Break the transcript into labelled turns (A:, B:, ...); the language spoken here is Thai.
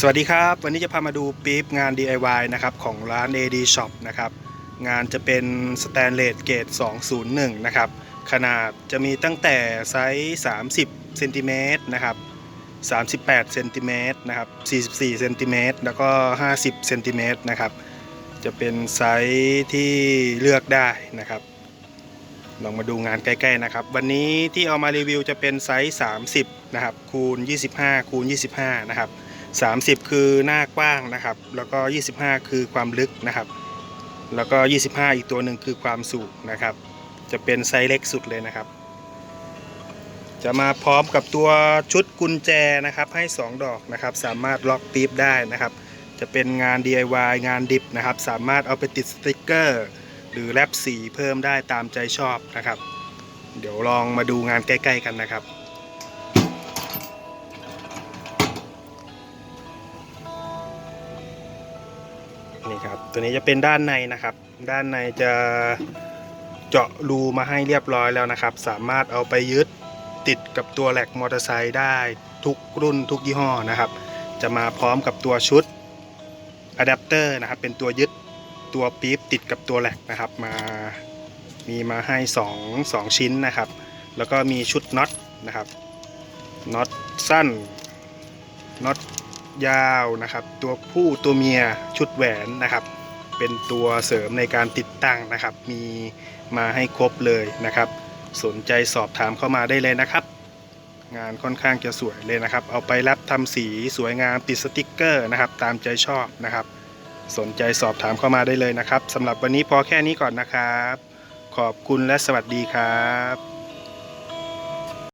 A: สวัสดีครับ วันนี้จะพามาดูปี๊บงาน DIY นะครับของร้าน AD Shop นะครับงานจะเป็นสแตนเลสเกรด201 นะครับ ขนาดจะมีตั้งแต่ไซส์ 30เซนติเมตรนะครับ38เซนติเมตรนะครับ44เซนติเมตรแล้วก็ 50เซนติเมตรนะครับจะเป็นไซส์ที่เลือกได้นะครับ ลองมาดูงานใกล้ๆนะครับ วันนี้ที่เอามารีวิวจะเป็นไซส์ 30 นะครับคูณ 25 คูณ 25 นะครับ 30 คือหน้ากว้างนะครับ แล้วก็ 25 คือความลึกนะครับ แล้วก็ 25 อีกตัวหนึ่งคือความสูงนะครับ จะเป็นไซส์เล็กสุดเลยนะครับ จะมาพร้อมกับตัวชุดกุญแจนะครับ ให้ 2 ดอกนะครับ สามารถล็อกปี๊บได้นะครับ จะเป็นงาน DIY งานดิบนะครับ สามารถเอาไปติดสติกเกอร์ หรือแรปสีเพิ่มได้ตามใจชอบนะครับ เดี๋ยวลองมาดูงานใกล้ ๆ กันนะครับ นี่ครับ ตัวนี้จะเป็นด้านในนะครับ ด้านในจะเจาะรูมาให้เรียบร้อยแล้วนะครับ สามารถเอาไปยึดติดกับตัวแหลกมอเตอร์ไซค์ได้ทุกรุ่นทุกยี่ห้อนะครับ จะมาพร้อมกับตัวชุดอะแดปเตอร์นะครับ เป็นตัวยึดตัวปี๊บติดกับตัวแหลกนะครับ มามีมาให้ 2 2 ชิ้นนะครับ แล้วก็มีชุดน็อตนะครับน็อตสั้นน็อต ยาวนะครับ ตัวผู้ตัวเมียชุดแหวนนะครับ เป็นตัวเสริมในการติดตั้งนะครับ มีมาให้ครบเลยนะครับ สนใจสอบถามเข้ามาได้เลยนะครับ งานค่อนข้างจะสวยเลยนะครับ เอาไปรับทำสีสวยงามติดสติกเกอร์นะครับ ตามใจชอบนะครับ สนใจสอบถามเข้ามาได้เลยนะครับสำหรับวันนี้พอแค่นี้ก่อนนะครับ ขอบคุณและสวัสดีครับ